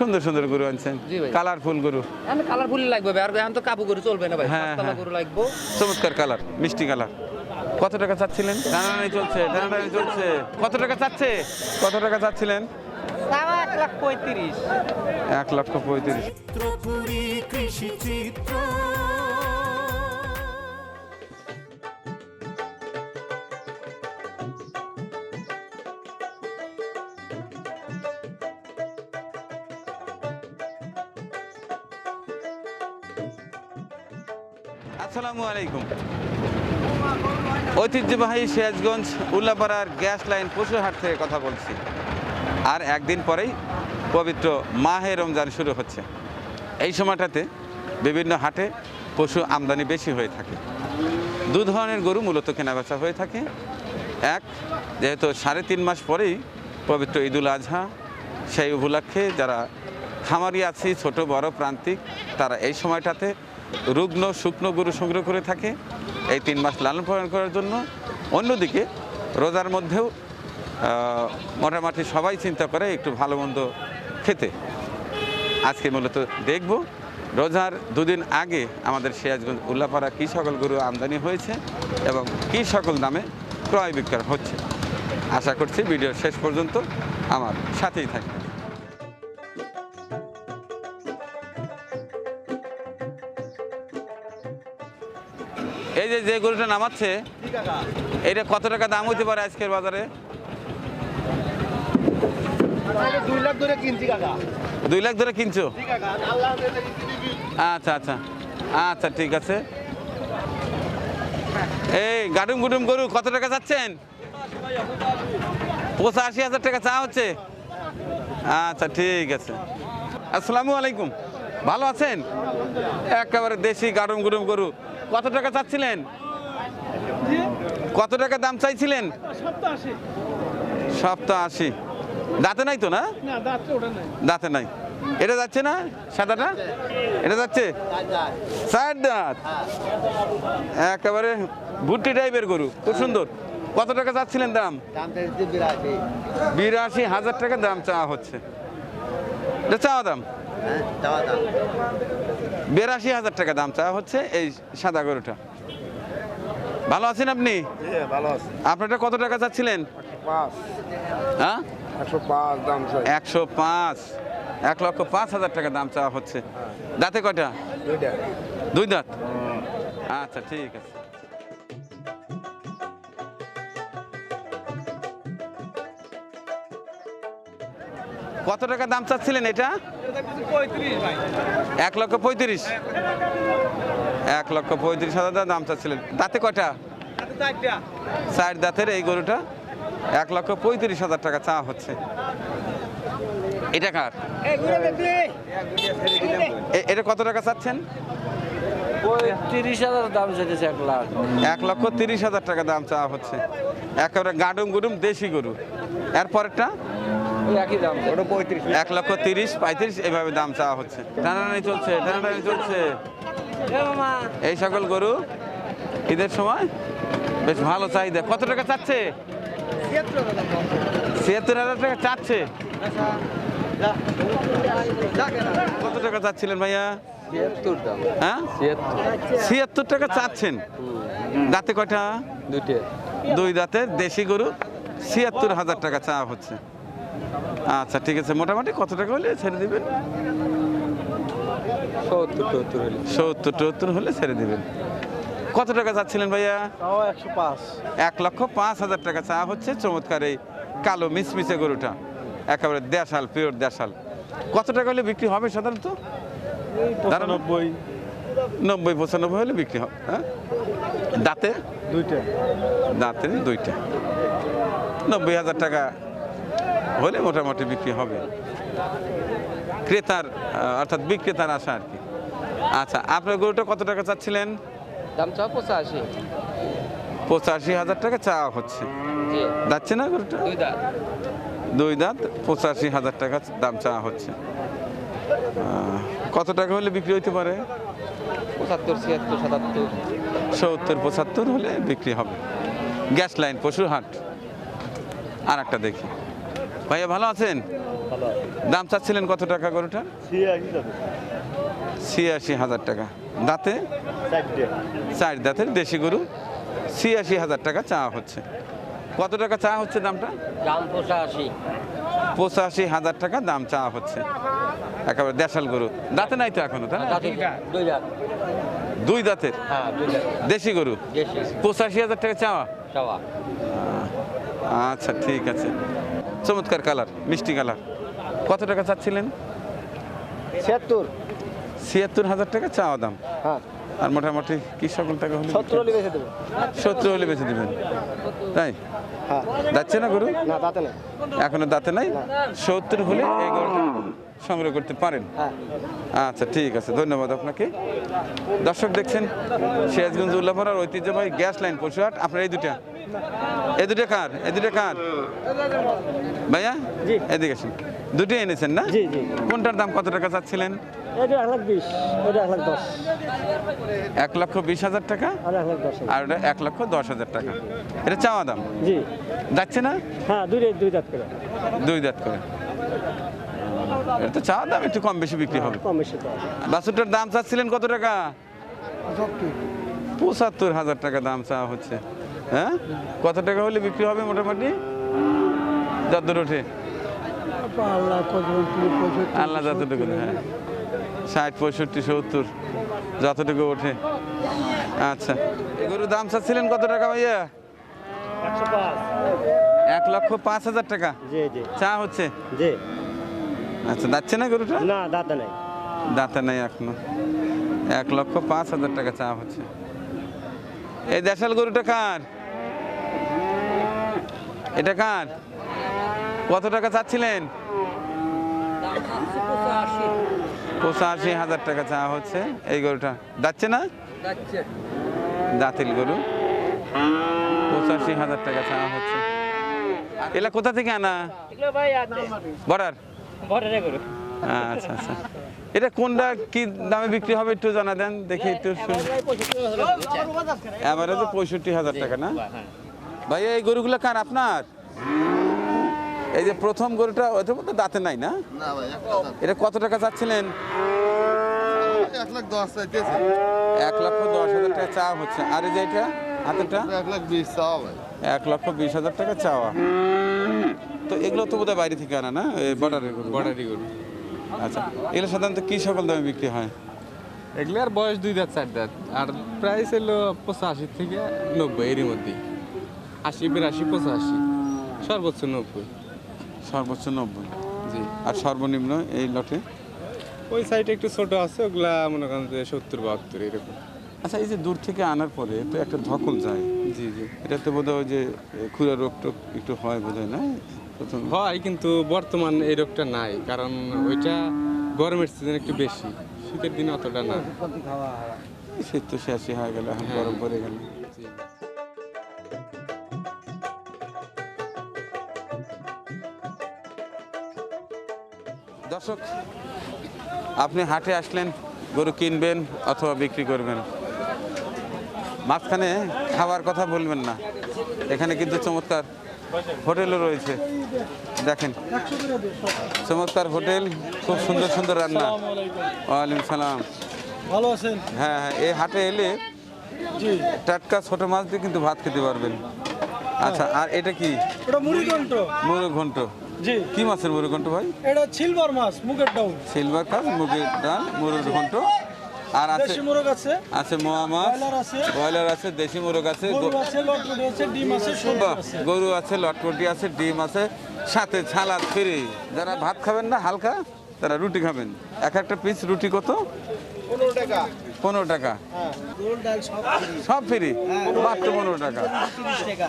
সুন্দর সুন্দর গরু আনছেন। কালারফুল গরু। কালারফুল লাগবে আর এখন তো কাবু গরু চলবে না ভাই হ্যাঁ, হ্যাঁ। গরু লাগবে। চমৎকার কালার মিষ্টি কালার। কত টাকা চাচ্ছিলেন? টানাটানি চলছে টানাটানি চলছে। কত টাকা চাচ্ছে? কত টাকা চাচ্ছিলেন? এক লাখ পঁয়ত্রিশ। এক লক্ষ পঁয়ত্রিশ। কৃষি চিত্র। আসসালামু আলাইকুম। ঐতিহ্যবাহী সিরাজগঞ্জ, উল্লাপাড়ার গ্যাস লাইন পশুহাট থেকে কথা বলছি। আর একদিন পরেই পবিত্র মাহে রমজান শুরু হচ্ছে। এই সময়টাতে বিভিন্ন হাটে পশু আমদানি বেশি হয়ে থাকে। দু ধরনের গরু মূলত কেনাবেচা হয়ে থাকে। এক, যেহেতু সাড়ে তিন মাস পরেই পবিত্র ঈদুল আজহা, সেই উপলক্ষে যারা খামারি আছি, ছোট, বড়, প্রান্তিক, তারা এই সময়টাতে রুগ্ন শুকনো গরু সংগ্রহ করে থাকে, এই তিন মাস লালন পালন করার জন্য। অন্যদিকে, রোজার মধ্যেও মোটামুটি সবাই চিন্তা করে একটু ভালো মন্দ খেতে। আজকে মূলত দেখব, রোজার দুদিন আগে আমাদের সিরাজগঞ্জ উল্লাপাড়া কী সকল গরু আমদানি হয়েছে এবং কী সকল দামে ক্রয় বিক্রয় হচ্ছে। আশা করছি ভিডিও শেষ পর্যন্ত আমার সাথেই থাকবে এই যে যে গরুটা নামাচ্ছে এটা কত টাকা দাম হতে পারে আজকের বাজারে? দুই লাখ ধরে কিনছি কাকা। দুই লাখ ধরে কিনছো? আচ্ছা আচ্ছা। আচ্ছা ঠিক আছে। এই গাডুম গুডুম গরু কত টাকা চাচ্ছেন? পঁচাশি হাজার টাকা চা হচ্ছে। আচ্ছা ঠিক আছে। আসসালামু আলাইকুম। ভালো আছেন? একেবারে দেশি গাডুম গুডুম গরু। কত টাকা চাচ্ছিলেন? কত টাকা দাম চাইছিলেন? সপ্তাহ আশি। দাঁতে নাই তো না? দাঁত নাই। এটা যাচ্ছে না? সাদাটা? এটা যাচ্ছে? চার দাঁত। একেবারে ভুট্টি টাইপের গরু। খুব সুন্দর। কত টাকা চাচ্ছিলেন দাম? বিরাশি হাজার টাকা দাম চাওয়া হচ্ছে। এটা চাওয়া দাম? বিরাশি হাজার টাকা দাম চাওয়া হচ্ছে এই সাদা গরুটা। ভালো আছেন আপনি? আপনারটা কত টাকা চাচ্ছিলেন? হ্যাঁ? একশো পাঁচ দাম একশো পাঁচ। এক লক্ষ পাঁচ হাজার টাকা দাম চাওয়া হচ্ছে। দাঁতে কয়টা? দুই দাঁত? আচ্ছা ঠিক আছে। কত টাকা দাম চাচ্ছিলেন এটা? এক লক্ষ পঁয়ত্রিশ। এক লক্ষ পঁয়ত্রিশ হাজার দাম চাচ্ছিলেন। দাঁতে কটা চার দাঁতের এই গরুটা। এক লক্ষ পঁয়ত্রিশ হাজার টাকা চাওয়া হচ্ছে। এটা কার? এটা কত টাকা চাচ্ছেন? তিরিশ হাজার দাম চাইতেছে এক লাখ। এক লক্ষ তিরিশ হাজার টাকা দাম চাওয়া হচ্ছে। একেবারে গাডুম গুডুম দেশি গরু। এরপরেরটা ওই একই দাম ওটা পঁয়ত্রিশ। এক লক্ষ তিরিশ পঁয়ত্রিশ এভাবে দাম চাওয়া হচ্ছে। টানাটানি চলছে টানাটানি চলছে। এই সকল গরু ঈদের সময় বেশ ভালো চাহিদা। কত টাকা চাচ্ছে? ছিয়াত্তর হাজার টাকা চাচ্ছে। কত টাকা চাচ্ছিলেন ভাইয়া? ছিয়াত্তর হ্যাঁ? ছিয়াত্তর। টাকা চাচ্ছেন? দাঁতে কয়টা? দুইটে। দুই দাঁতের দেশি গরু ছিয়াত্তর হাজার টাকা চাওয়া হচ্ছে। আচ্ছা ঠিক আছে। মোটামুটি কত টাকা হলে ছেড়ে দিবেন? সত্তর সত্তর হলে। সত্তর টত্তর হলে ছেড়ে দিবেন। কত টাকা চাচ্ছিলেন ভাইয়া? একশো পাঁচ। এক লক্ষ পাঁচ হাজার টাকা। চা হচ্ছে চমৎকার এই কালো মিসমিসে গরুটা। একেবারে দেশাল পিওর দেশাল। কত টাকা হলে বিক্রি হবে সাধারণত? পঁচানব্বই নব্বই। পঁচানব্বই হলে বিক্রি হবে হ্যাঁ? দাঁতে? দুইটা। দাঁতের দুইটা। নব্বই হাজার টাকা হলে মোটামুটি বিক্রি হবে। ক্রেতার অর্থাৎ বিক্রেতার আশা আর কি। আচ্ছা আপনার গরুটা কত টাকা চাচ্ছিলেন? দাম চাও পঁচাশি। পঁচাশি হাজার টাকা চাওয়া হচ্ছে। যাচ্ছে না গরুটা? দুই দাঁত। পঁচাশি হাজার টাকা দাম চাওয়া হচ্ছে। কত টাকা হলে বিক্রি হইতে পারে? পঁচাত্তর ছিয়াত্তর সাতাত্তর। সত্তর পঁচাত্তর হলে বিক্রি হবে। গ্যাস লাইন পশুর হাট। আর একটা দেখি। ভাইয়া ভালো আছেন? দাম চাচ্ছিলেন কত টাকা গরুটা? ছিয়াশি হাজার টাকা। দাঁতে? চার দাঁতের দেশি গরু। ছিয়াশি হাজার টাকা চা হচ্ছে। কত টাকা চা হচ্ছে দামটা? দাম পঁচাশি। পঁচাশি হাজার টাকা দাম চা হচ্ছে। একেবারে দেশাল গরু। দাঁতে নাই তো এখনও না? দুই দুই দাঁতের? হ্যাঁ দেশি গরু? পঁচাশি হাজার টাকা চাওয়া। আচ্ছা ঠিক আছে। চমৎকার কালার মিষ্টি কালার। কত টাকা চাচ্ছিলেন? ছিয়াত্তর। ছিয়াত্তর হাজার টাকা চাওয়া দাম। হ্যাঁ। আর মোটামুটি কি সকল টাকা হলে সত্তর হলে বেঁচে দেবো। সত্তর হলে বেঁচে দেবেন। তাই? হ্যাঁ। যাচ্ছে না গরু? না এখনও দাঁতে নাই? সত্তর হলে এই গরুটা সংগ্রহ করতে পারেন। হ্যাঁ। আচ্ছা ঠিক আছে। ধন্যবাদ আপনাকে। দর্শক দেখছেন সিরাজগঞ্জ উল্লাপাড়ার ঐতিহ্যবাহী গ্যাস লাইন পশুহাট। আপনার এই দুটা এই দুটা কার এই দুটা কার? ভাইয়া? জি। এদিকে আসুন। দুটোই এনেছেন না? জি জি। কোনটার দাম কত টাকা চাচ্ছিলেন? এক লক্ষ বিশ হাজার টাকা? আর ওটা এক লক্ষ দশ হাজার টাকা। এটা চাওয়া দাম? জি। যাচ্ছে না? হ্যাঁ দুই দুই দাঁত করে। দুই দাঁত করে। এটা তো চাওয়া দাম একটু কম বেশি বিক্রি হবে। কম বেশি বাছুরটার দাম চাচ্ছিলেন কত টাকা? পঁচাত্তর হাজার টাকা দাম চাওয়া হচ্ছে। হ্যাঁ? কত টাকা হলে বিক্রি হবে মোটামুটি? যতদূর ওঠে আল্লাহ যতটুকু হ্যাঁ। ষাট পঁয়ষট্টি সত্তর যতটুকু ওঠে। আচ্ছা। এগুলোর দাম চাচ্ছিলেন কত টাকা ভাইয়া? এক লক্ষ পাঁচ হাজার টাকা। চা হচ্ছে? জি। আচ্ছা যাচ্ছে না গরুটা? না দাঁতে নাই। দাঁতে নাই এখনও। এক লক্ষ পাঁচ হাজার টাকা চা হচ্ছে। এই দেশাল গরুটা কার? এটা কার? কত টাকা চাচ্ছিলেন? পঁচাশি হাজার টাকা চা হচ্ছে। এই গরুটা যাচ্ছে না? দাঁতিল গরু। পঁচাশি হাজার টাকা চা হচ্ছে। এলা কোথা থেকে আনা? বর্ডার? আচ্ছা আচ্ছা। এটা কোনটা কি দামে বিক্রি হবে একটু জানা দেন। দেখি একটু অ্যাভারেজে পঁয়ষট্টি হাজার টাকা। না? ভাইয়া এই গরুগুলো কার আপনার? এই যে প্রথম গরুটা ওইটা তো দাঁতে নাই না? না ভাই এক এটা কত টাকা চাচ্ছিলেন? এক লাখ দশ চাইতেছে। এক লক্ষ দশ হাজার টাকা চাওয়া হচ্ছে। আর এই যে এটা হাতেরটা? এক লাখ বিশ চাও ভাই। এক লক্ষ বিশ হাজার টাকা চাওয়া। তো এগুলো তো বোধহয় বাইরে থেকে আনা না? বর্ডারের গরু। বর্ডারি গরু। আচ্ছা এগুলো সাধারণত কি সকল দামে বিক্রি হয়? এগুলো আর বয়স দুই দাঁত চার দাঁত। আর প্রাইস হলো পঁচাশি থেকে নব্বই এরই মধ্যে আশি বিরাশি পঁচাশি। সর্বোচ্চ নব্বই। সর্বোচ্চ নব্বই। জি। আর সর্বনিম্ন এই লটে? ওই সাইডে একটু ছোট আছে ওগুলা মনে করেন যে সত্তর বাহাত্তর এরকম। আচ্ছা এই যে দূর থেকে আনার পরে তো একটা ধকল যায়। জি জি। এটাতে বোধ হয় যে খুরা রোগ টোগ একটু হয় বোধ হয় না প্রথম হয় কিন্তু বর্তমান এই রোগটা নাই কারণ ওইটা গরমের সিজন একটু বেশি। শীতের দিনে অতটা না। শীত তো শেষই হয়ে গেল এখন গরম পড়ে গেল। দর্শক আপনি হাটে আসলেন গরু কিনবেন অথবা বিক্রি করবেন। মাঝখানে খাবার কথা বলবেন না। এখানে কিন্তু চমৎকার হোটেলও রয়েছে। দেখেন চমৎকার হোটেল খুব সুন্দর সুন্দর রান্না। ওয়ালাইকুম সালাম। ভালো আছেন? হ্যাঁ হ্যাঁ এই হাটে এলে টাটকা ছোট মাছ দিয়ে কিন্তু ভাত খেতে পারবেন। আচ্ছা আর এটা কি? ওটা মুড়িঘণ্ট। মুরগ ঘন্ট জি। কি মাছের মুরগ ঘন্ট ভাই? এটা সিলভার মাছ মুগের ডাউন সিলভার কাপ মুগের ডাল মুরগ ঘন্ট। আর আছে দেশি মোরগ আছে। আছে মোয়া মাছ। ব্রয়লার আছে। ব্রয়লার আছে দেশি মুরগ আছে গরু আছে লটপটি আছে ডিম আছে গরু আছে লটপটি আছে ডিম আছে সাথে ছালাদ ফ্রি। যারা ভাত খাবেন না হালকা তারা রুটি খাবেন। এক একটা পিস রুটি কত? পনেরো টাকা। পনেরো টাকা। হ্যাঁ সব সব ফ্রি? মাত্র পনেরো টাকা। তিরিশ টাকা।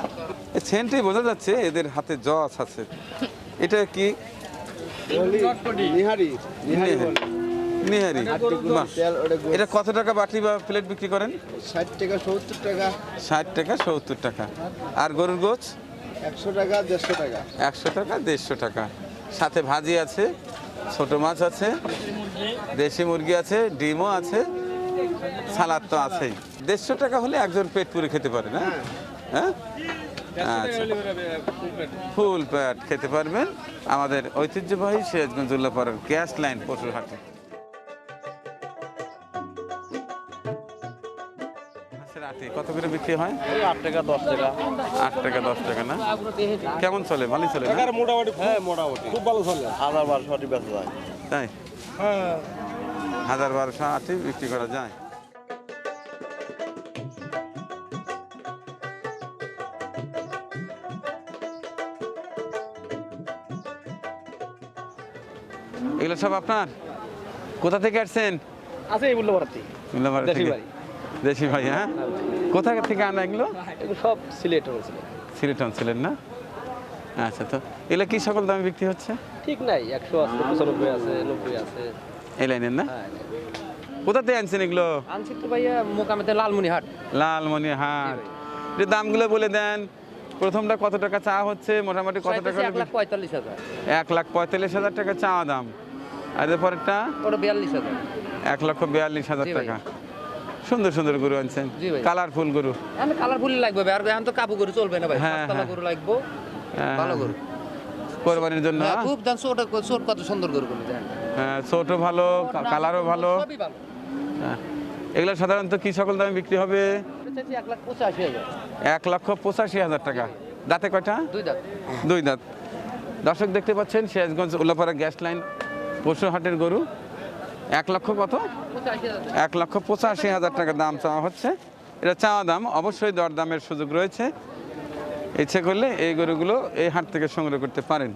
এই সেন্টেই বোঝা যাচ্ছে এদের হাতে জস আছে। এটা কি? নিহারি নিহারি নিহারি। এটা কত টাকা বাটি বা প্লেট বিক্রি করেন? ষাট টাকা সত্তর টাকা। ষাট টাকা সত্তর টাকা। আর গরুর গোছ? একশো টাকা দেড়শো টাকা। একশো টাকা দেড়শো টাকা। সাথে ভাজি আছে ছোট মাছ আছে দেশি মুরগি আছে ডিমও আছে সালাদ তো আছেই। দেড়শো টাকা হলে একজন পেট পুরে খেতে পারে না? হ্যাঁ। আচ্ছা ফুল প্যাট। খেতে পারবেন। আমাদের ঐতিহ্যবাহী সিরাজগঞ্জ উল্লাপাড়ার গ্যাস লাইন পশুর হাটে। কত করে বিক্রি হয়? আট টাকা দশ টাকা। আট টাকা দশ টাকা না? কেমন চলে? ভালোই চলে না? মোটামুটি হ্যাঁ মোটামুটি। খুব ভালো চলে। হাজার বারোশো আটি বেচা যায়। তাই? হ্যাঁ। হাজার বারোশো আটি বিক্রি করা যায়। এগুলো সব আপনার? কোথা থেকে আসছেন? আছে এই উল্লাপাড়া দেশি থেকে? দেশি ভাই হ্যাঁ? কোথা থেকে আনা এগুলো? এগুলো সব সিলেট হয়েছিল। সিলেটন ছিলেন না? আচ্ছা তো এগুলো কি সকল দামে বিক্রি হচ্ছে? ঠিক নাই একশো আছে পঁচানব্বই আছে নব্বই আছে। এই লাইনের না? হ্যাঁ কোথা থেকে আনছেন এগুলো? আনছি তো ভাইয়া মোকামেতে লালমনিহাট। লালমনি হাট যে দামগুলো বলে দেন। প্রথমটা কত টাকা চা হচ্ছে? মোটামুটি কত টাকা এক লাখ পঁয়তাল্লিশ হাজার। এক লাখ পঁয়তাল্লিশ হাজার টাকা চা দাম। আর এর পরেরটা? ওটা বিয়াল্লিশ হাজার। এক লক্ষ বিয়াল্লিশ হাজার টাকা। সুন্দর সুন্দর গরু আনছেন। কালারফুল গরু। কালারফুল লাগবে আর এখন তো কাবু গরু চলবে না ভাই। হ্যাঁ, হ্যাঁ। গরু লাগবে। হ্যাঁ, ভালো গরু। কোরবানির জন্য? খুব দাম। ছোট ছোট কত সুন্দর গরু গুলো হ্যাঁ, ছোটও ভালো কালারও ভালো। হ্যাঁ। এগুলো সাধারণত কি সকল দামে বিক্রি হবে? এক লক্ষ পঁচাশি হাজার টাকা। দাঁতে কয়টা? দুই দাঁত। দুই দাঁত। দর্শক দেখতে পাচ্ছেন সিরাজগঞ্জ উল্লাপাড়া গ্যাস লাইন পশু হাটের গরু। এক লক্ষ কত? এক লক্ষ পঁচাশি হাজার টাকা দাম চাওয়া হচ্ছে। এটা চাওয়া দাম অবশ্যই দরদামের সুযোগ রয়েছে। ইচ্ছে করলে এই গরুগুলো এই হাট থেকে সংগ্রহ করতে পারেন।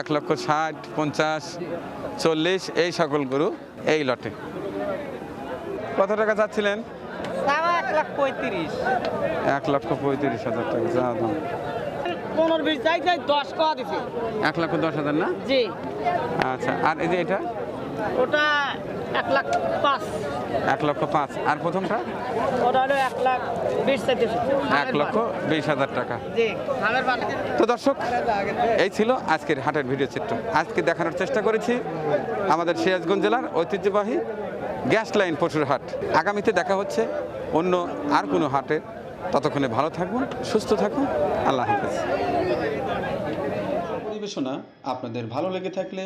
এক লক্ষ ষাট পঞ্চাশ চল্লিশ এই সকল গরু এই লটে। কত টাকা চাচ্ছিলেন? এক লাখ পঁয়ত্রিশ। এক লক্ষ পঁয়ত্রিশ হাজার টাকা চাওয়া দাম। পনেরো বিশ যাই যাই দশ কয়া দিছে। এক লক্ষ দশ হাজার না? জি। আচ্ছা আর এই যে এটা? ওটা এক লাখ পাঁচ। এক লক্ষ পাঁচ। আর প্রথমটা? ওটা হলো এক লাখ বিশ এক লক্ষ বিশ হাজার টাকা। তো দর্শক এই ছিল আজকের হাটের ভিডিও চিত্র। আজকে দেখানোর চেষ্টা করেছি আমাদের সিরাজগঞ্জ জেলার ঐতিহ্যবাহী গ্যাস লাইন পশুর হাট। আগামীতে দেখা হচ্ছে অন্য আর কোনো হাটে। ততক্ষণে ভালো থাকুন, সুস্থ থাকুন, আল্লাহ হাফেজ। পরিবেশনা আপনাদের ভালো লেগে থাকলে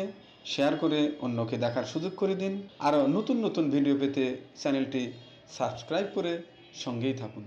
শেয়ার করে অন্যকে দেখার সুযোগ করে দিন। আরও নতুন নতুন ভিডিও পেতে চ্যানেলটি সাবস্ক্রাইব করে সঙ্গেই থাকুন।